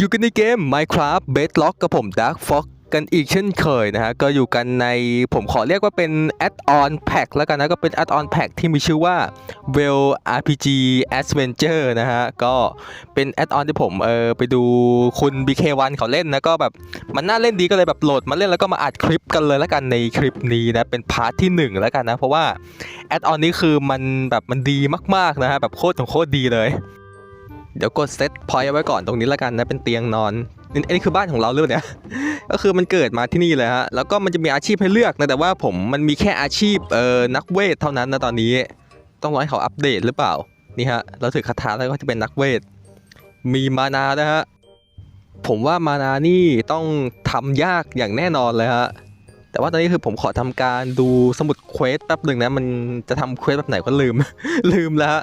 อยู่กันในเกม Minecraft Bedrock กับผม Dark Fox กันอีกเช่นเคยนะฮะ ก็อยู่กันในผมขอเรียกว่าเป็น Add-on Pack แล้วกันนะ ก็เป็น Add-on Pack ที่มีชื่อว่า Well RPG Adventure นะฮะ ก็เป็น Add-on ที่ผมเออไปดูคุณ BK1 เขาเล่นนะ ก็แบบมันน่าเล่นดีก็เลยแบบโหลดมาเล่นแล้วก็มาอัดคลิปกันเลยแล้วกันในคลิปนี้นะ เป็นพาร์ทที่หนึ่งแล้วกันนะ เพราะว่า Add-on นี้คือมันแบบมันดีมากๆนะฮะแบบโคตรของโคตรดีเลย เดี๋ยวกดเซตพอยต์ไว้ก่อนตรงนี้แล้วกันนะเป็นเตียงนอนนี่อันนี้คือบ้านของเราหรือเล่าเนี่ยก็คือมันเกิดมาที่นี่เลยฮะแล้วก็มันจะมีอาชีพให้เลือกนะแต่ว่าผมมันมีแค่อาชีพเอ่อนักเวทเท่านั้นนะตอนนี้ ต้องรอให้เขาอัปเดตหรือเปล่านี่ฮะเราถือคาถาแล้วก็จะเป็นนักเวทมีมานานะฮะผมว่ามานานี่ต้องทำยากอย่างแน่นอนเลยฮะแต่ว่าตอนนี้คือผมขอทำการดูสมุดเควสแป๊บหนึ่งนะมันจะทำเควสแบบไหนก็ลืมลืมแล้ว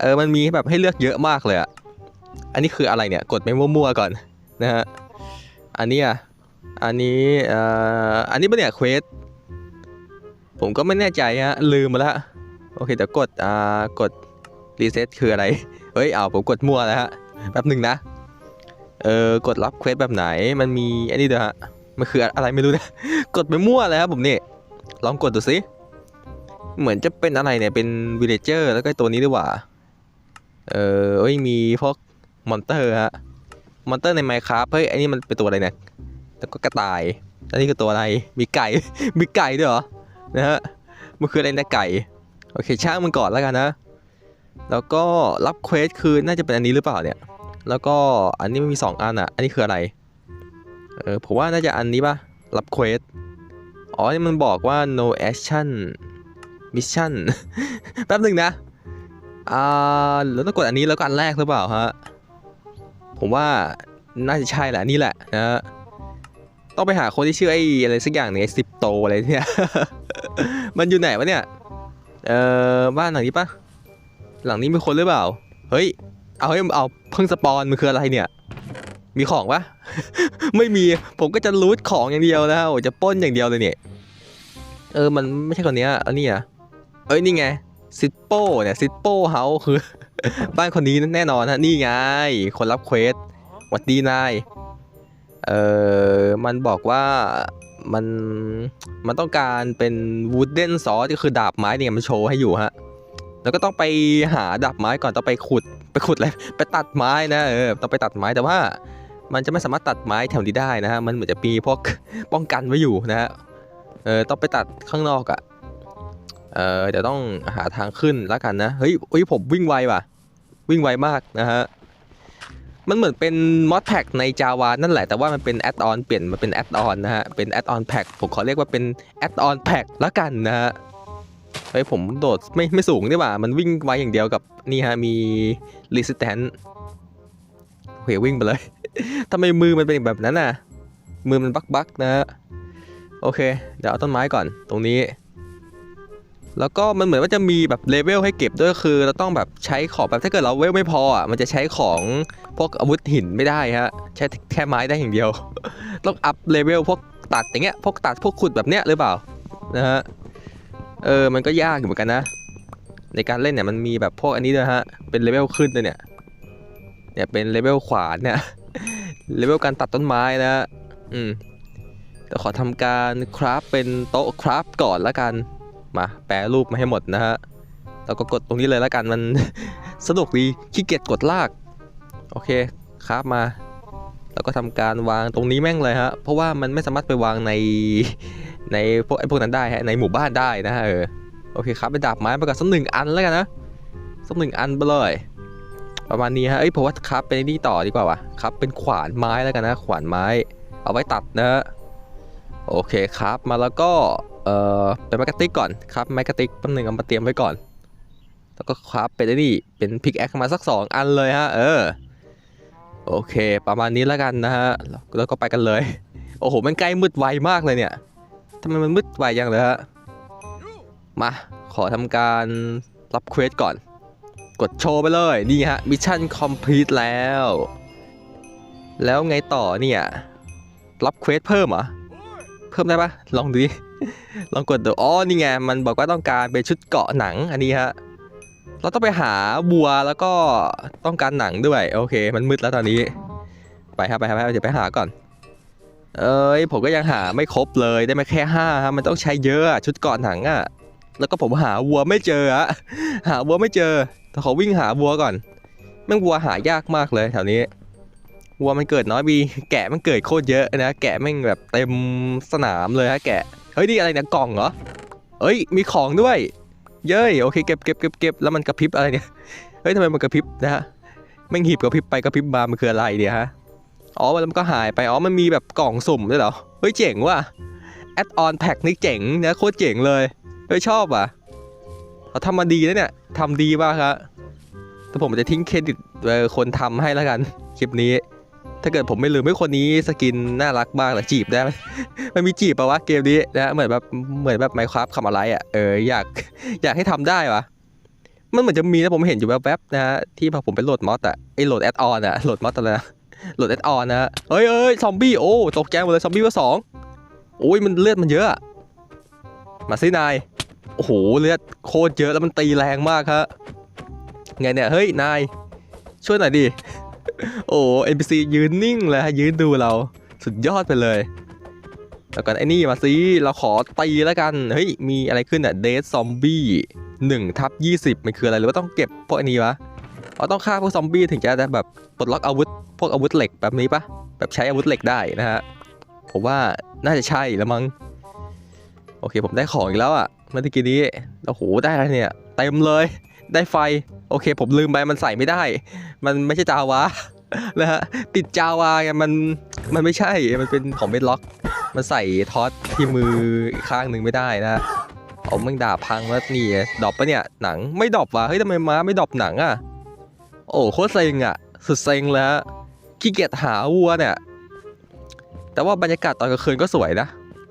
เออมันมีแบบให้เลือกเยอะมากเลยอะอันนี้คืออะไรเนี่ยกดไม่มั่วๆก่อนนะฮะอันนี้อะอันนี้เอ่ออันนี้ปะเนี่ยเควสผมก็ไม่แน่ใจฮะลืมมาแล้วโอเคเดี๋ยวกดอ่ากดรีเซ็ตคืออะไรเฮ้ยเอาผมกดมั่วแล้วฮะแป๊บหนึ่งนะเออกดรับเควสแบบไหนมันมีอันนี้เด้อฮะมันคืออะไรไม่รู้นะกดไปมั่วเลยครับผมนี่ลองกดดูสิเหมือนจะเป็นอะไรเนี่ยเป็นวิลเลเจอร์แล้วก็ตัวนี้ด้วยว่า เออเอ้ยมีพวกมอนเตอร์ฮะมอนเตอร์ในไมค์ครับเฮ้ยอันนี้มันเป็นตัวอะไรเนี่ยแล้วก็กระต่ายอันนี้คือตัวอะไรมีไก่ มีไก่ด้วยเหรอนะฮะมันคืออะไรนะไก่โอเคช่างมันก่อนแล้วกันนะ แล้วก็รับเควสคือน่าจะเป็นอันนี้หรือเปล่าเนี่ย แล้วก็อันนี้มันมีสองอันอะ อันนี้คืออะไร เออผมว่าน่าจะอันนี้ป่ะ รับเควส อ๋อ นี่มันบอกว่า no action mission แป๊บหนึ่งนะ อ่าแล้วต้องกดอันนี้แล้วก็อันแรกหรือเปล่าฮะ ผมว่าน่าจะใช่แหละนี่แหละนะฮะต้องไปหาคนที่ชื่อไอ้อะไรสักอย่างเนี่ยสิบโตอะไรเนี่ย มันอยู่ไหนวะเนี่ย เอ่อบ้านหลังนี้ปะหลังนี้มีคนหรือเปล่า เฮ้ย เอาเฮ้ยเอาเพิ่งสปอนมันคืออะไรเนี่ย มีของปะ ไม่มี ผมก็จะรูทของอย่างเดียวนะโอ้จะป้นอย่างเดียวเลยเนี่ย เออ มันไม่ใช่คนเนี้ยอันนี้อะเอ้ย นี่ไง ซิปโป้เนี่ยซิปโป้เฮาคือ บ้านคนนี้แน่นอนฮะนี่ไง คนรับเควสวัดดีนายเออมันบอกว่ามันมันต้องการเป็นวูดเดนซอสก็คือดาบไม้เนี่ยมันโชว์ให้อยู่ฮะแล้วก็ต้องไปหาดาบไม้ก่อนต้องไปขุดไปขุดอะไรไปตัดไม้นะเออต้องไปตัดไม้แต่ว่า มันจะไม่สามารถตัดไม้แถวนี้ได้นะฮะมันเหมือนจะมีพวกป้องกันไว้อยู่นะฮะเออต้องไปตัดข้างนอกอะ เอ่อเดี๋ยวต้องหาทางขึ้นแล้วกันนะ เฮ้ยเฮ้ยผมวิ่งไวว่ะ วิ่งไวมากนะฮะ มันเหมือนเป็นมอดแพ็กใน Java นั่นแหละ แต่ว่ามันเป็นแอดออนเปลี่ยนมาเป็นแอดออนนะฮะ เป็นแอดออนแพ็กผมขอเรียกว่าเป็นแอดออนแพ็กละกันนะฮะเฮ้ยผมโดดไม่ไม่สูงนี่หว่า มันวิ่งไวอย่างเดียวกับนี่ฮะมี resistance โอเควิ่งไปเลย ทำไมมือมันเป็นแบบนั้นน่ะ มือมันบักบักนะฮะ โอเค เดี๋ยวเอาต้นไม้ก่อน ตรงนี้ แล้วก็มันเหมือนว่าจะมีแบบเลเวลให้เก็บด้วยคือ เราต้องแบบใช้ของแบบถ้าเกิดเราเวลไม่พออะมันจะใช้ของพวกอาวุธหินไม่ได้ฮะใช้แค่ไม้ได้อย่างเดียว ต้องอัพเลเวลพวกตัดอย่างเงี้ยพวกตัดพวกขุดแบบเนี้ยหรือเปล่านะฮะเออมันก็ยากอยู่เหมือนกันนะ ในการเล่นเนี่ยมันมีแบบพวกอันนี้ด้วยฮะเป็นเลเวลขึ้นเลยเนี่ยเนี่ยเป็นเลเวลขวานเนี่ยเลเวลการตัดต้นไม้นะฮะอืมแต่ขอทำการคราฟเป็นโต๊ะคราฟก่อนละกัน มาแปรรูปมาให้หมดนะฮะแล้วก็กดตรงนี้เลยแล้วกันมันสนุกดีขี้เกียจกดลาก โอเคครับมา แล้วก็ทำการวางตรงนี้แม่งเลยฮะ เพราะว่ามันไม่สามารถไปวางในในพวกไอ้พวกนั้นได้ฮะในหมู่บ้านได้นะฮะเออโอเคครับไปดาบไม้ไปก่อนสักหนึ่งอันแล้วกันนะสักหนึ่งอันไปเลยประมาณนี้ฮะเอ้ยผมว่าครับเป็นนี่ต่อดีกว่าวะครับเป็นขวานไม้แล้วกันนะ ขวานไม้ เอาไว้ตัดนะฮะโอเคครับมาแล้วก็ เอ่อเป็นไม้กระติกก่อนครับไม้กระติกแป๊บนึงเอามาเตรียมไว้ก่อน แล้วก็ครับเป็นนี่เป็นพิกแอคมาสักสองอันเลยฮะ เออ โอเค ประมาณนี้แล้วกันนะฮะแล้วแล้วก็ไปกันเลย โอ้โห มันใกล้มืดไวมากเลยเนี่ยทำไมมันมืดไวอย่างเลยฮะ มา ขอทำการรับเควสก่อน กดโชว์ไปเลย นี่ฮะ มิชชั่นคอมพลีทแล้ว แล้วไงต่อเนี่ย รับเควสเพิ่มเหรอ เพิ่มได้ปะลองดูดิ ลองกดดูอ๋อนี่ไงมันบอกว่าต้องการเป็นชุดเกาะหนังอันนี้ฮะเราต้องไปหาบัวแล้วก็ต้องการหนังด้วยโอเค มันมืดแล้วตอนนี้ ไปครับไปครับไปเดี๋ยวไปหาก่อน เอ้ยผมก็ยังหาไม่ครบเลยได้มาแค่ห้าครับมันต้องใช้เยอะชุดเก่อนหนังอะแล้วก็ผมหาวัวไม่เจออะหาวัวไม่เจอแต่ขอวิ่งหาวัวก่อนแม่งวัวหายากมากเลยแถวนี้วัวมันเกิดน้อยบีแกะมันเกิดโคตรเยอะนะ แกะแม่งแบบเต็มสนามเลยฮะแกะ เฮ้ยนี่อะไรเนี่ยกล่องเหรอเอ้ยมีของด้วย เย้ยโอเคเก็บเก็บเก็บเก็บแล้วมันกระพริบอะไรเนี่ยเฮ้ยทำไมมันกระพริบนะฮะแม่งหีบกระพริบไปกระพริบมามันคืออะไรเนี่ยฮะอ๋อแล้วมันก็หายไปอ๋อมันมีแบบกล่องสุ่มด้วยเหรอเฮ้ยเจ๋งว่ะแอดออนแพ็คนี่เจ๋งนะโคตรเจ๋งเลยเฮ้ยชอบอะเขาทำมาดีนะเนี่ยทำดีมากครับแต่ผมจะทิ้งเครดิตคนทำให้แล้วกันคลิปนี้ ถ้าเกิดผมไม่ลืมไม่คนนี้สกินน่ารักมากเลยจีบได้ไหมมันมีจีบปะวะเกมนี้นะเหมือนแบบเหมือนแบบไมครับคำอะไรอะเอออยากอยากให้ทำได้วะมันเหมือนจะมีนะผมเห็นอยู่แวบๆนะฮะที่พอผมไปโหลดมอดอะไอโหลดแอดออนอะโหลดมอดอะไรนะโหลดแอดออนนะฮะเฮ้ยเอ้ยซอมบี้โอ้ตกใจหมดเลยซอมบี้ว่าสองโอ้ยมันเลือดมันเยอะอะมาซินายโอ้โหเลือดโคตรเยอะแล้วมันตีแรงมากครับไงเนี่ยเฮ้ยนายช่วยหน่อยดิ โอ้ NPC ยืนนิ่งเลยฮะยืนดูเราสุดยอดไปเลยแล้วกันไอ้นี่มาสิเราขอตีแล้วกัน เฮ้ย มีอะไรขึ้นอะเดซซอมบี้หนึ่งทับยี่สิบมันคืออะไรหรือว่าต้องเก็บพวกอันนี้วะเราต้องฆ่าพวกซอมบี้ถึงจะได้แบบปลดล็อกอาวุธ พวกอาวุธเหล็กแบบนี้ปะแบบใช้อาวุธเหล็กได้นะฮะผมว่าน่าจะใช่แล้วมั้งโอเคผมได้ของอีกแล้วอะเมื่อกี้นี้โอ้โหได้อะไรเนี่ยเต็มเลย ได้ไฟ โอเค ผมลืมไปมันใส่ไม่ได้ มันไม่ใช่จาวานะฮะติดจาวาไงมันมันไม่ใช่มันเป็นของเบดล็อก มันใส่ท็อตที่มืออีกข้างหนึ่งไม่ได้นะเอาแม่งด่าพังแล้วนี่ดอปปะเนี่ยหนังไม่ดอปวะเฮ้ยทำไมม้าไม่ดอปหนังอะ โอ้โคตรเซ็งอะ สุดเซ็งแล้วขี้เกียจหาวัวเนี่ยแต่ว่าบรรยากาศตอนกลางคืนก็สวยนะ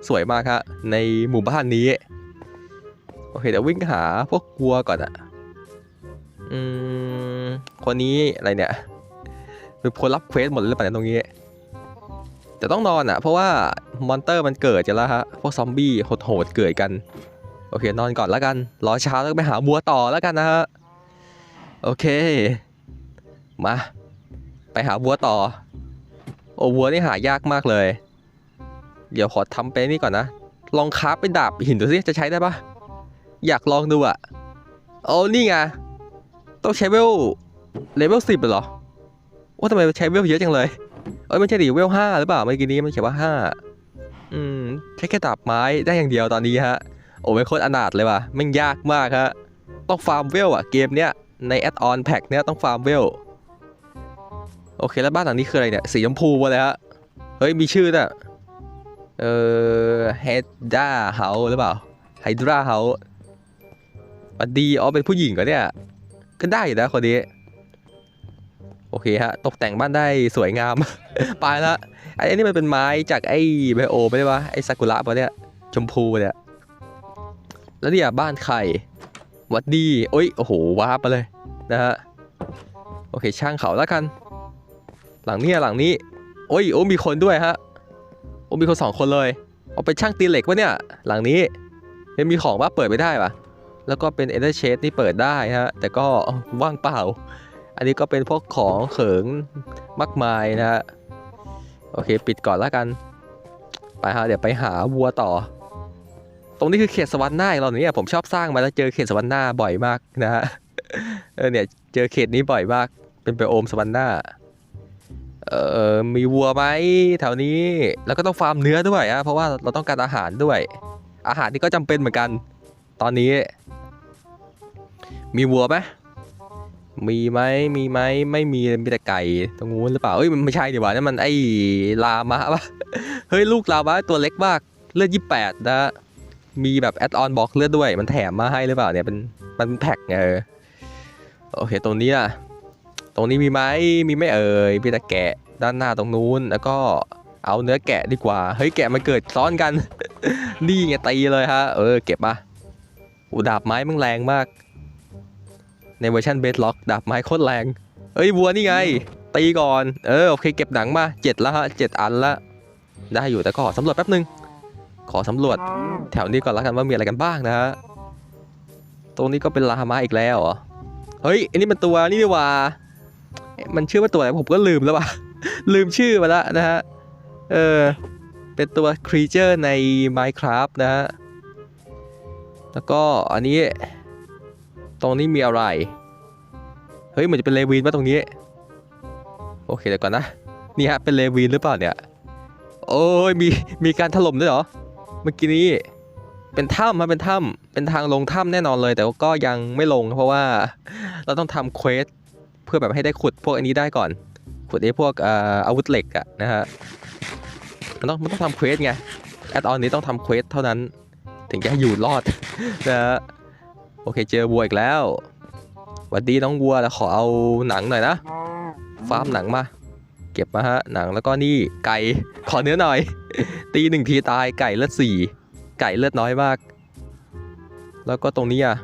สวยมากครับในหมู่บ้านนี้ โอเคเดี๋ยววิ่งหาพวกวัวก่อนอะ อืมคนนี้อะไรเนี่ยเป็นคนรับเควสหมดเลยหรือเปล่าเนี่ยตรงนี้ แต่ต้องนอนอะ เพราะว่ามอนเตอร์มันเกิดกันแล้วฮะพวกซอมบี้โหดๆเกิดกัน โอเคนอนก่อนแล้วกัน รอเช้าแล้วไปหาบัวต่อแล้วกันนะฮะโอเค มา ไปหาบัวต่อ โอ้วัวนี่หายากมากเลย เดี๋ยวขอทำไปนี่ก่อนนะ ลองคราฟไปดาบหินดูสิจะใช้ได้ปะอยากลองดูอะโอ้นี่ไง ต้องใช้เวลเลเวลสิบเหรอว่าทำไมใช้เวลเยอะจังเลย เอ้ยไม่ใช่ดิเวลห้าหรือเปล่าเมื่อกี้นี้มันเขียนว่าห้าอืมใช้แค่ดาบไม้ได้อย่างเดียวตอนนี้ฮะ โอ้ไม่โคตรอนาถเลยว่ะมันยากมากฮะ ต้องฟาร์มเวลอะเกมเนี้ยในแอดออนแพ็กเนี้ยต้องฟาร์มเวลโอเคแล้วบ้านหลังนี้คืออะไรเนี่ยสีชมพูวะเลยฮะ เฮ้ยมีชื่อน่ะเออเฮดดาเฮาหรือเปล่าไฮดราเฮาบัดดีอ๋อเป็นผู้หญิงเหรอเนี่ย ก็ได้อยู่นะคนนี้ โอเคฮะ ตกแต่งบ้านได้สวยงาม ไปละไอ้นี่มันเป็นไม้จากไอ้ไบโอไม่ได้ปะไอ้ซากุระปะเนี่ย ชมพูเนี่ย แล้วเนี่ยบ้านใครวัดดีโอ้ย โอ้โห ว้าบไปเลยนะฮะ โอเค ช่างเขาแล้วกัน หลังเนี้หลังนี้ โอ้ย โอ้มีคนด้วยฮะ โอ้มีคนสองคนเลย เอาเป็นช่างตีเหล็กวะเนี่ย หลังนี้ยังมีของว่าเปิดไม่ได้ปะ แล้วก็เป็นเอเดอร์เชดนี่เปิดได้ฮะ แต่ก็ว่างเปล่า อันนี้ก็เป็นพวกของเขิงมากมายนะฮะ โอเค ปิดก่อนแล้วกัน ไปฮะ เดี๋ยวไปหาวัวต่อ ตรงนี้คือเขตสวรรค์หน้าเราเนี่ยผมชอบสร้างมาแล้วเจอเขตสวรรค์หน้าบ่อยมากนะฮะ เออเนี่ยเจอเขตนี้บ่อยมาก เป็นไปโอมสวรรค์หน้าเออมีวัวไหมแถวนี้ แล้วก็ต้องฟาร์มเนื้อด้วยอะเพราะว่าเราต้องการอาหารด้วย อาหารนี่ก็จำเป็นเหมือนกัน ตอนนี้ มีวัวไหมมีไหมมีไหมไม่มีมีแต่ไก่ตรงนู้นหรือเปล่าเอ้ยมันไม่ใช่ดีกว่านั่นมันไอ้ลามะปะเฮ้ยลูกลามะตัวเล็กมากเลือดยี่แปดนะมีแบบแอดออนบอกเลือดด้วย มันแถมมาให้หรือเปล่าเนี่ยเป็นมันแพ็กไงเออโอเคตรงนี้อะตรงนี้มีไหมมีไม่เอ่ยมีแต่แกะด้านหน้าตรงนู้นแล้วก็เอาเนื้อแกะดีกว่า เฮ้ยแกะมันเกิดซ้อนกัน นี่ไงตีเลยฮะ เออเก็บมา อูดาบไม้มันแรงมาก ในเวอร์ชันเบสล็อกดาบไม้โคตรแรง เอ้ยวัวนี่ไง ตีก่อน เออโอเคเก็บหนังมาเจ็ดล้วฮะเจ็ดอันละ ได้อยู่แต่ก็ขอสำรวจแป๊บนึง ขอสำรวจแถวนี้ก่อนล้วกันว่ามีอะไรกันบ้างนะฮะ ตรงนี้ก็เป็นลามาอีกแล้วเหรอ เฮ้ยอันนี้มันตัวนี่นี่หว่า มันชื่อว่าตัวอะไรผมก็ลืมแล้วว่ะ ลืมชื่อมาละนะฮะ เออ เป็นตัวครีเจอร์ใน Minecraft นะฮะ แล้วก็อันนี้ ตรงนี้มีอะไร เฮ้ยเหมือนจะเป็นเลวินป่ะตรงนี้ โอเคเดี๋ยวก่อนนะ นี่ฮะเป็นเลวินหรือเปล่าเนี่ย โอ้ยมีมีการถล่มด้วยเหรอ เมื่อกี้นี้ เป็นถ้ำมาเป็นถ้ำเป็นทางลงถ้ำแน่นอนเลย แต่ก็ยังไม่ลงเพราะว่า เราต้องทำเควสเพื่อแบบให้ได้ขุดพวกอันนี้ได้ก่อน ขุดไอ้พวกอออาวุธเหล็กอะนะฮะ มันต้องมันต้องทำเควสไง แอดออนนี้ต้องทำเควสเท่านั้น ถึงจะอยู่รอดนะฮะโอเคเจอวัวอีกแล้วหวัดดีน้องวัวแล้วขอเอาหนังหน่อยนะฟาร์มหนังมาเก็บมาฮะหนังแล้วก็นี่ไก่ขอเนื้อหน่อย ตีหนึ่งทีตายไก่เลือดสี่ไก่เลือดน้อยมาก แล้วก็ตรงนี้อะ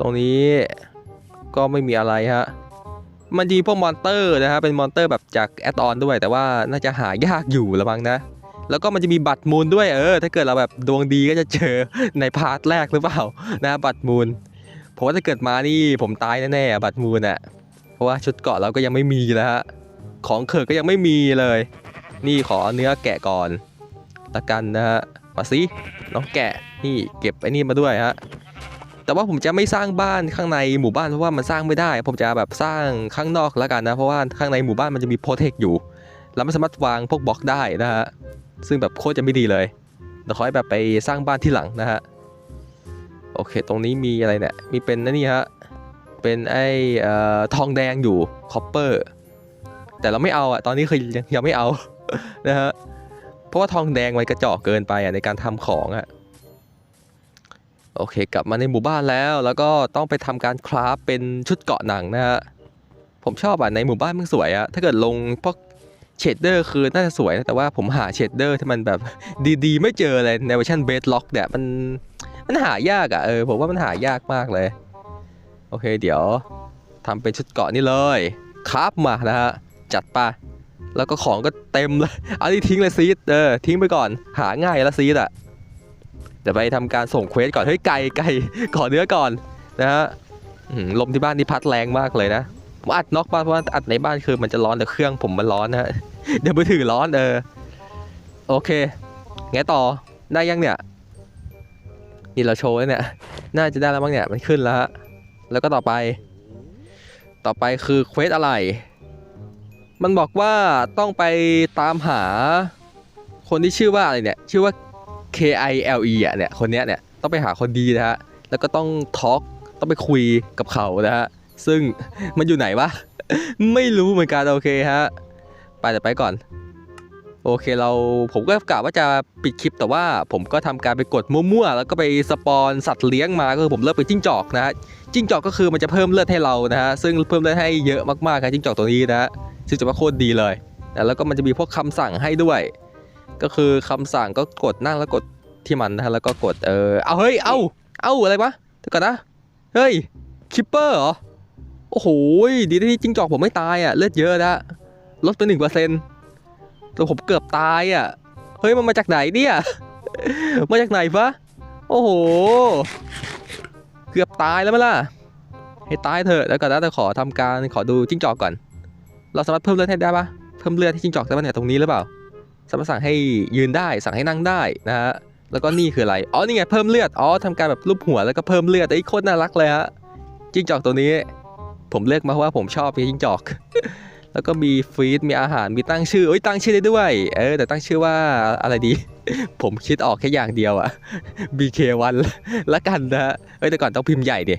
ตรงนี้ก็ไม่มีอะไรฮะมันมีพวกมอนเตอร์นะฮะเป็นมอนเตอร์แบบจากแอดออนด้วย แต่ว่าน่าจะหายากอยู่ละมั้งนะ แล้วก็มันจะมีบัตรมูลด้วยเออ ถ้าเกิดเราแบบดวงดีก็จะเจอในพาร์ทแรกหรือเปล่านะบัตรมูลผมว่าถ้าเกิดมานี่ผมตายแน่ๆบัตรมูลอะเพราะว่าชุดเกาะเราก็ยังไม่มีแล้วฮะของเขิกก็ยังไม่มีเลย นี่ขอเนื้อแกะก่อนละกันนะฮะมาสิน้องแกะนี่เก็บไอ้นี่มาด้วยฮะแต่ว่าผมจะไม่สร้างบ้านข้างในหมู่บ้านเพราะว่ามันสร้างไม่ได้ ผมจะแบบสร้างข้างนอกแล้วกันนะเพราะว่าข้างในหมู่บ้านมันจะมีโปรเทคอยู่แล้วไม่สามารถวางพวกบล็อกได้นะฮะ ซึ่งแบบโคตรจะไม่ดีเลยเดี๋ยวขอให้แบบไปสร้างบ้านที่หลังนะฮะโอเค ตรงนี้มีอะไรเนี่ยมีเป็นนี่ฮะเป็นไอ้เอ่อทองแดงอยู่คอปเปอร์แต่เราไม่เอาอะตอนนี้คือยังยังไม่เอานะฮะเพราะว่าทองแดงมันกระจอกเกินไปอะในการทำของอะโอเค กลับมาในหมู่บ้านแล้ว แล้วก็ต้องไปทำการคราฟเป็นชุดเกาะหนังนะฮะผมชอบอะในหมู่บ้านมันสวยอะถ้าเกิดลงพวก เชดเดอร์คือน่าจะสวยนะแต่ว่าผมหาเชดเดอร์ที่มันแบบดีๆ ไม่เจอเลยในเวอร์ชันเบสล็อกเนี่ยมันมันหายากอะเออผมว่ามันหายากมากเลย โอเคเดี๋ยวทำเป็นชุดเกาะนี่เลยครับมานะฮะจัดไปแล้วก็ของก็เต็มเลยเอาที่ทิ้งเลยซีดเออทิ้งไปก่อนหาง่ายแล้วซีดอะเดี๋ยวไปทำการส่งเควสก่อนเฮ้ยไก่ไก่ขอเนื้อก่อนนะฮะลมที่บ้านนี่พัดแรงมากเลยนะ ผมอัดนอกบ้านเพราะว่าอัดในบ้านคือมันจะร้อนแต่เครื่องผมมันร้อนนะฮะเดี๋ยวมือถือร้อนเออโอเคไงต่อได้ยังเนี่ยนี่เราโชว์แล้วเนี่ย น่าจะได้แล้วมั้งเนี่ยมันขึ้นแล้วฮะแล้วก็ต่อไป ต่อไปคือเควสอะไร มันบอกว่าต้องไปตามหาคนที่ชื่อว่าอะไรเนี่ย ชื่อว่า K I L E อะเนี่ยคนเนี้ยเนี่ยต้องไปหาคนดีนะฮะแล้วก็ต้องทอล์กต้องไปคุยกับเขานะฮะ ซึ่งมันอยู่ไหนวะ ไม่รู้เหมือนกันโอเคฮะ ไปแต่ไปก่อน โอเคเราผมก็กะว่าจะปิดคลิปแต่ว่าผมก็ทำการไปกดมั่วๆ แล้วก็ไปสปอนสัตว์เลี้ยงมาก็คือผมเลือกเป็นจิ้งจอกนะฮะ จิ้งจอกก็คือมันจะเพิ่มเลือดให้เรานะฮะ ซึ่งเพิ่มเลือดให้เยอะมากๆครับจิ้งจอกตัวนี้นะฮะซึ่งจะว่าโคตรดีเลยนะแล้วก็มันจะมีพวกคำสั่งให้ด้วย ก็คือคำสั่งก็กดนั่งแล้วกดที่มันนะฮะแล้วก็กดเออเอาเฮ้ยเอาเอาอะไรวะเดี๋ยวก่อนนะ เฮ้ยคิปเปอร์เหรอ โอ้โหดีที่จิ้งจอกผมไม่ตายอะเลือดเยอะนะลดไปหนึ่งเปอร์เซ็นต์แต่ผมเกือบตายอะเฮ้ยมันมาจากไหนเนี่ยมาจากไหนฟะโอ้โห เกือบตายแล้วมั้ล่ะให้ตายเถอะแล้วก่อนนะแต่ขอทำการขอดูจิ้งจอกก่อน เราสามารถเพิ่มเลือดให้ได้ปะเพิ่มเลือดที่จิ้งจอกได้ปะเนี่ยตรงนี้หรือเปล่าสามารถสั่งให้ยืนได้สั่งให้นั่งได้นะฮะแล้วก็นี่คืออะไร อ๋อ นี่ไง เพิ่มเลือด อ๋อทำการแบบรูปหัวแล้วก็เพิ่มเลือดไอ้โคตรน่ารักเลยฮะ จิ้งจอกตัวนี้ ผมเลือกมาเพราะว่าผมชอบจิ้งจอก แล้วก็มีฟีดมีอาหารมีตั้งชื่อเอ้ยตั้งชื่อได้ด้วยเออแต่ตั้งชื่อว่าอะไรดี ผมคิดออกแค่อย่างเดียวอะ BK1 ละกันนะฮะเอ้ยแต่ก่อนต้องพิมพ์ใหญ่ดิ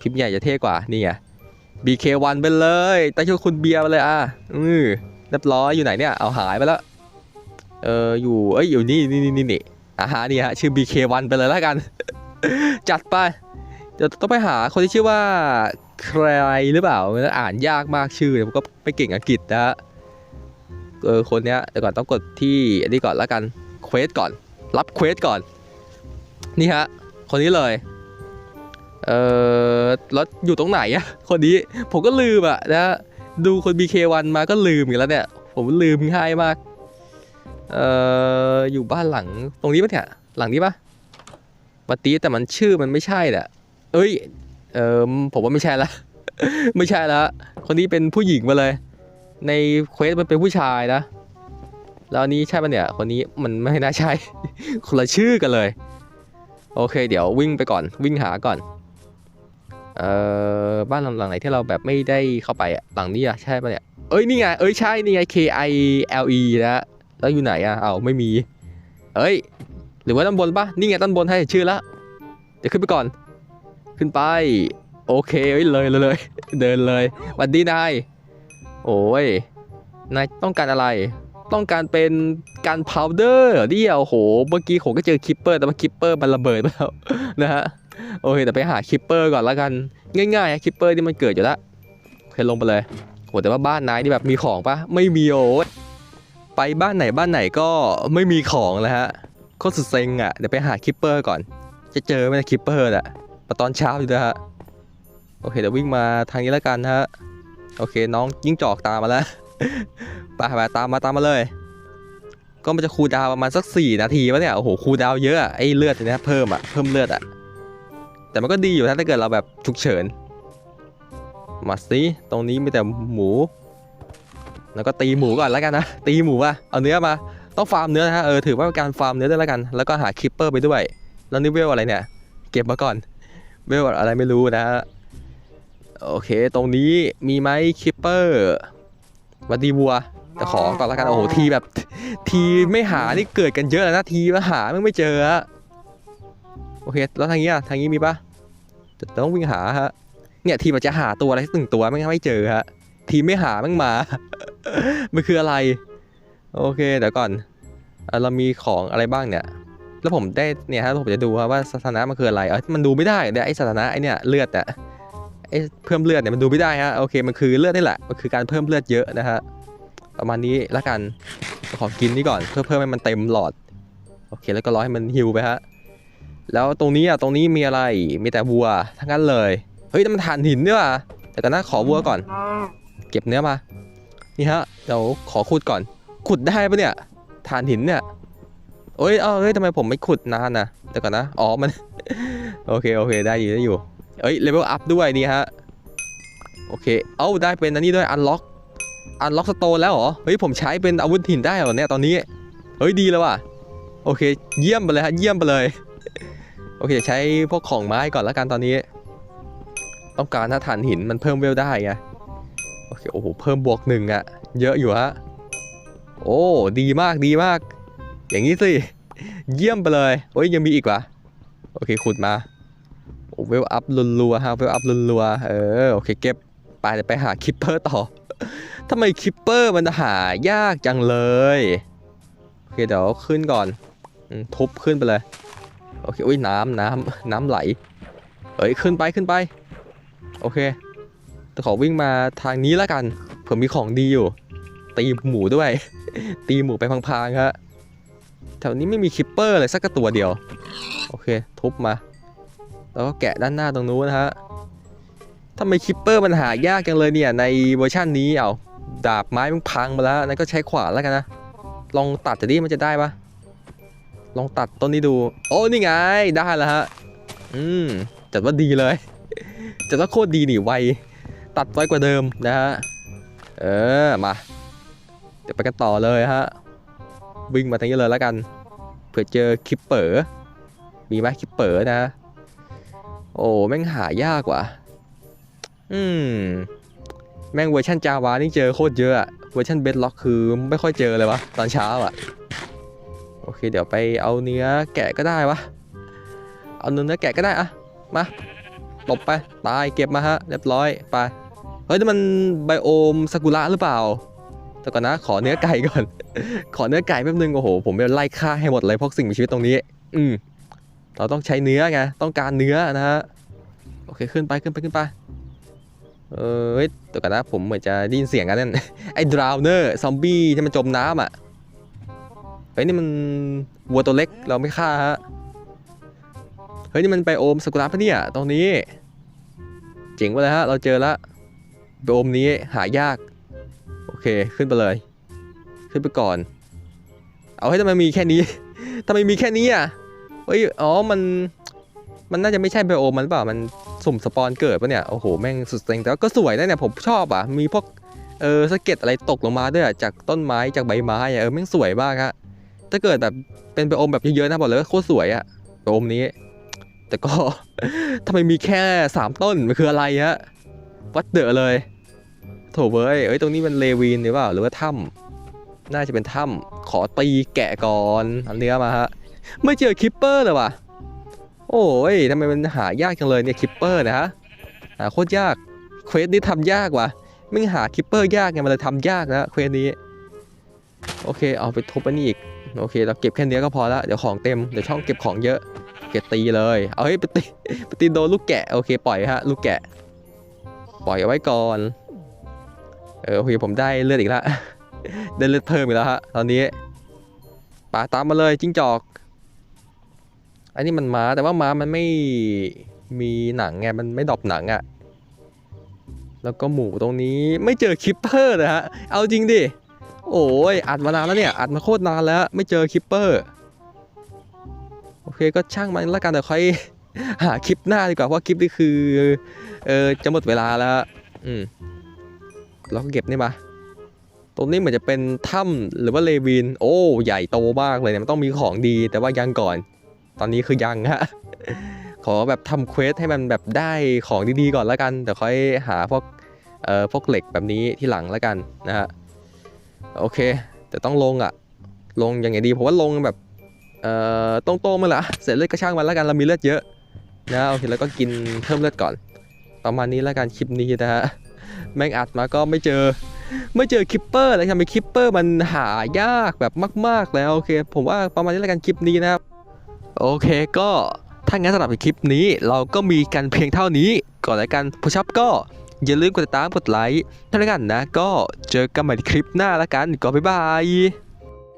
พิมพ์ใหญ่จะเท่กว่านี่ไง BK1 ไปเลยตั้งชื่อคุณเบียร์ไปเลยอะอือเรียบร้อยอยู่ไหนเนี่ยเอาหายไปแล้วเอออยู่เอ้ยอยู่นี่นี่นี่นี่นี่อาหารนี่ฮะชื่อ BK1 ไปเลยละกัน จัดไปเดี๋ยวต้องไปหาคนที่ชื่อว่า ใครหรือเปล่าอ่านยากมากชื่อผมก็ไม่เก่งอังกฤษนะฮะเออคนเนี้ยแต่ก่อนต้องกดที่อันนี้ก่อนแล้วกันเควสก่อน รับเควสก่อน นี่ฮะ คนนี้เลยเออแล้วอยู่ตรงไหนอะคนนี้ผมก็ลืมอะนะดูคน BK1 มาก็ลืมอีกแล้วเนี่ย ผมลืมง่ายมากเอออยู่บ้านหลังตรงนี้ปะเนี่ยหลังนี้ปะปฏิแต่มันชื่อมันไม่ใช่แหละเอ้ย เออผมว่าไม่ใช่ละ ไม่ใช่ละคนนี้เป็นผู้หญิงมาเลย ในเควสมันเป็นผู้ชายนะ แล้วนนี้ใช่ปะเนี่ย คนนี้มันไม่น่าใช่ คนละชื่อกันเลย โอเค เดี๋ยววิ่งไปก่อน วิ่งหาก่อน เอ่อ บ้านหลังไหนที่เราแบบไม่ได้เข้าไปอะหลังนี้อะใช่ปะเนี่ย เอ้ยนี่ไง เอ้ยใช่ นี่ไง K I L E นะ แล้วอยู่ไหนอะเอาไม่มี เอ้ย หรือว่าด้านบนปะนี่ไงด้านบนให้ชื่อละ เดี๋ยวขึ้นไปก่อน ขึ้นไป โอเคเอ้ยเลยเลยเลยเดินเลยวัดดีนาย โอ้ยนายต้องการอะไร ต้องการเป็นการพาวเดอร์เดียวโอ้โห เมื่อกี้ผมก็เจอคิปเปอร์แต่ว่าคิปเปอร์มันระเบิดไปแล้วนะฮะโอเคแต่ไปหาคิปเปอร์ก่อนล้วกัน ง่ายๆคิปเปอร์ที่มันเกิดอยู่แล้วเคลงไปเลยโหแต่ว่าบ้านนายนี่แบบมีของปะไม่มีโอ้ยไปบ้านไหนบ้านไหนก็ไม่มีของแล้วฮะโคตรสุดเซ็งอะเดี๋ยวไปหาคิปเปอร์ก่อน จะเจอไหมคิปเปอร์อะ มาตอนเช้าอยู่นะฮะโอเคเดี๋ยววิ่งมาทางนี้แล้วกันฮะโอเคน้องยิ่งจอกตามมาแล้วไปไปตามมาตามมาเลย ก็มันจะคูลดาวประมาณสัก 4 นาทีวะเนี่ยโอ้โหคูลดาวเยอะไอ้เลือดเนี่ยเพิ่มอะเพิ่มเลือดอะแต่มันก็ดีอยู่นะถ้าเกิดเราแบบฉุกเฉินมาสิตรงนี้มีแต่หมู แล้วก็ตีหมูก่อนแล้วกันนะตีหมูอะเอาเนื้อมาต้องฟาร์มเนื้อนะฮะเออถือว่าเป็นการฟาร์มเนื้อด้วยแล้วกัน แล้วก็หาคิปเปอร์ไปด้วยแล้วนี่เวลอะไรเนี่ย เก็บมาก่อน เวลอะไรไม่รู้นะฮะโอเค ตรงนี้มีไหมคิปเปอร์วัดดีวัวแต่ขอก่อนแล้วกัน โอ้โห ทีแบบ ทีไม่หา นี่เกิดกันเยอะแล้วนะ ทีมาหาไม่ไม่เจอฮะโอเค แล้วทางนี้อะ ทางนี้มีปะแต่ต้องวิ่งหาฮะ เนี่ยทีมันจะหาตัวอะไรสักหนึ่งตัวไม่งั้นไม่เจอฮะ ทีไม่หาแม่งมา มันคืออะไร โอเค เดี๋ยวก่อนอะเรามีของอะไรบ้างเนี่ย แล้วผมได้เนี่ยฮะผมจะดูว่าสถานะมันคืออะไรเออมันดูไม่ได้เดี๋ยวไอสถานะไอเนี่ยเลือดอะไอเพิ่มเลือดเนี่ยมันดูไม่ได้ฮะโอเคมันคือเลือดนี่แหละมันคือการเพิ่มเลือดเยอะนะฮะประมาณนี้ละกันขอกินนี่ก่อนเพื่อเพิ่มให้มันเต็มหลอดโอเคแล้วก็รอให้มันฮิวไปฮะแล้วตรงนี้อะตรงนี้มีอะไรมีแต่วัวทั้งนั้นเลยเฮ้ยนั่มันถ่านหินนี่ว่ะแต่กันนะขอวัวก่อน เก็บเนื้อมานี่ฮะเดี๋ยวขอขุดก่อน ขุดได้ปะเนี่ยถ่านหินเนี่ย เอ้ยเอ้าเฮ้ยทำไมผมไม่ขุดนานนะเดี๋ยวก่อนนะอ๋อมัน โอเคโอเคได้อยู่ได้อยู่เอ้ยเลเวลอัพด้วยนี่ฮะโอเค เอ้าได้เป็นอันนี้ด้วยอันล็อกอันล็อกสโตนแล้วเหรอเฮ้ยผมใช้เป็นอาวุธหินได้เหรอเนี่ยตอนนี้เฮ้ยดีแล้วว่ะโอเค เยี่ยมไปเลยฮะเยี่ยมไปเลยโอเคใช้พวกของไม้ก่อนแล้วกันตอนนี้ ต้องการถ้าฐานหินมันเพิ่มเวลได้ไงโอเคโอ้โหเพิ่มบวกหนึ่งอะเยอะอยู่ฮะโอ้ดีมากดีมาก อย่างนี้สิ เยี่ยมไปเลยเฮ้ยยังมีอีกวะโอเคขุดมาโอ้เวลอัพรัวๆฮะเวลอัพรัวๆเออโอเคเก็บไปเดี๋ยวไปหาคิปเปอร์ต่อทำไมคิปเปอร์มันหายากจังเลยโอเคเดี๋ยวขึ้นก่อนทุบขึ้นไปเลยโอเคอุ้ยน้ำน้ำน้ำไหลเอ้ยขึ้นไปขึ้นไป โอเคแต่ขอวิ่งมาทางนี้แล้วกันเผื่อมีของดีอยู่ ตีหมูด้วย ตีหมูไปพังๆฮะแถวนี้ไม่มีคิปเปอร์เลยสักตัวเดียว โอเค ทุบมา แล้วก็แกะด้านหน้าตรงนู้นนะฮะทำไมคิปเปอร์มันหายากจังเลยเนี่ย ในเวอร์ชันนี้เอาดาบไม้มันพังมาแล้วนั่นก็ใช้ขวานแล้วกันนะ ลองตัดจะดิมันจะได้ปะลองตัดต้นนี้ดู โอ้นี่ไงได้แล้วฮะ อืมจัดว่าดีเลย จัดว่าโคตรดีหนี่ไว ตัดไวกว่าเดิมนะฮะ เออ มา เดี๋ยวไปกันต่อเลยฮะ วิ่งมาทางนี้เลยแล้วกัน ผื่อเจอคิปเปอร์มีไหมคิปเปอร์นะ โอ้แม่งหายากว่ะอืม แม่งเวอร์ชันจาวานี่เจอโคตรเยอะอะเวอร์ชันเบสล็อกคือไม่ค่อยเจอเลยวะตอนเช้าอะโอเค เดี๋ยวไปเอาเนื้อแกะก็ได้วะ เอาเนื้อแกะก็ได้อะมาตบไป ตายเก็บมาฮะ เรียบร้อยไป เฮ้ยนี่มันไบโอมซากุระหรือเปล่าแต่ก่อนนะขอเนื้อไก่ก่อน ขอเนื้อไก่แป๊บนึงโอ้โห ผมไปไล่ฆ่าให้หมดเลยพวกสิ่งมีชีวิตตรงนี้ อืมเราต้องใช้เนื้อไงต้องการเนื้อนะฮะโอเคขึ้นไปขึ้นไปขึ้นไปเออเฮ้ยเดี๋ยวกันนะผมเหมือนจะได้ยินเสียงกันนั่นไอ้ดราวเนอร์ซอมบี้ที่มันจมน้ำอะเฮ้ยนี่มันวัวตัวเล็กเราไม่ฆ่าฮะเฮ้ยนี่มันไบโอมสกุระปะเนี่ยตรงนี้ เจ๋งไปเลยฮะเราเจอล้วไบโอมนี้หายาก โอเคขึ้นไปเลย ขึ้นไปก่อน เอาให้ทำไมมีแค่นี้ ทำไมมีแค่นี้อะเฮ้ยอ๋อมันมันน่าจะไม่ใช่ไบโอมมันหรือเปล่ามันสุ่มสปอนเกิดปะเนี่ยโอ้โหแม่งสุดเซ็งแต่ว่าก็สวยนะเนี่ยผมชอบอะมีพวกเออสะเก็ดอะไรตกลงมาด้วยอะจากต้นไม้จากใบไม้อะเออแม่งสวยมากฮะถ้าเกิดแบบเป็นไปโอมแบบเยอะๆนะบอกเลยว่าโคตรสวยอะไปโอมนี้ แต่ก็ทำไมมีแค่สามต้นมันคืออะไรฮะวัดเดอเลยโถเว้ยเอ้ยตรงนี้มันเลวีนหรือเปล่าหรือว่าถ้ำ น่าจะเป็นถ้ำขอตีแกะก่อนเอาเนื้อมาฮะไม่เจอคิปเปอร์เลยว่ะ โอ้ยทำไมมันหายากจังเลยเนี่ยคิปเปอร์นะฮะหาโคตรยากเควสนี้ทำยากว่ะไม่หาคิปเปอร์ยากไงมันเลยทำยากนะเควสนี้ โอเคเอาไปทุบอันนี้อีกโอเคเราเก็บแค่เนี้ก็พอละเดี๋ยวของเต็มเดี๋ยวช่องเก็บของเยอะเกตตีเลยเอาให้ยไปตีไปตีโดนลูกแกะโอเคปล่อยฮะลูกแกะ ปล่อยเอาไว้ก่อนเออโอเคผมได้เลือดอีกแล้ว ได้เลือดเพิ่มอีกแล้วฮะตอนนี้ป่าตามมาเลยจิ้งจอก อันนี้มันม้าแต่ว่าม้ามันไม่มีหนังไงมันไม่ดอปหนังอะแล้วก็หมูตรงนี้ไม่เจอคิปเปอร์นะฮะเอาจริงดิโอ้ยอัดมานานแล้วเนี่ยอัดมาโคตรนานแล้วไม่เจอคิปเปอร์โอเคก็ช่างมันล้วกันเดี๋ยวค่อยหาคลิปหน้าดีกว่าเพราะคลิปนี้คือเออจะหมดเวลาแล้วอืมเราก็เก็บนี่มา ตรงนี้เหมือนจะเป็นถ้ำหรือว่าเลวิน โอ้ ใหญ่โตมากเลยเนี่ยมันต้องมีของดีแต่ว่ายังก่อน ตอนนี้คือยังฮะ ขอแบบทำเควสให้มันแบบได้ของดีๆก่อนแล้วกันเดี๋ยวค่อยหาพวกเอ่อพวกเหล็กแบบนี้ที่หลังแล้วกันนะฮะโอเค แต่ต้องลงอะลงยังไงดีผมว่าลงแบบเอ่อตรงโตๆมันละเสร็จเลือดก็ช่างมันแล้วกันเรามีเลือดเยอะนะโอเคแล้วก็กินเพิ่มเลือดก่อน ประมาณนี้แล้วกันคลิปนี้นะฮะแม่งอัดมาก็ไม่เจอ ไม่เจอคิปเปอร์เลยทำไมคิปเปอร์มันหายากแบบมาก ๆ แล้วโอเค ผมว่าประมาณนี้แล้วกันคลิปนี้นะครับ โอเคก็ถ้างั้นสำหรับคลิปนี้เราก็มีกันเพียงเท่านี้ ก่อนแล้วกันผู้ชอบก็อย่าลืมกดติดตามกดไลค์ท่าแล้วกันนะ ก็เจอกันใหม่ในคลิปหน้าแล้วกันก็บ๊ายบาย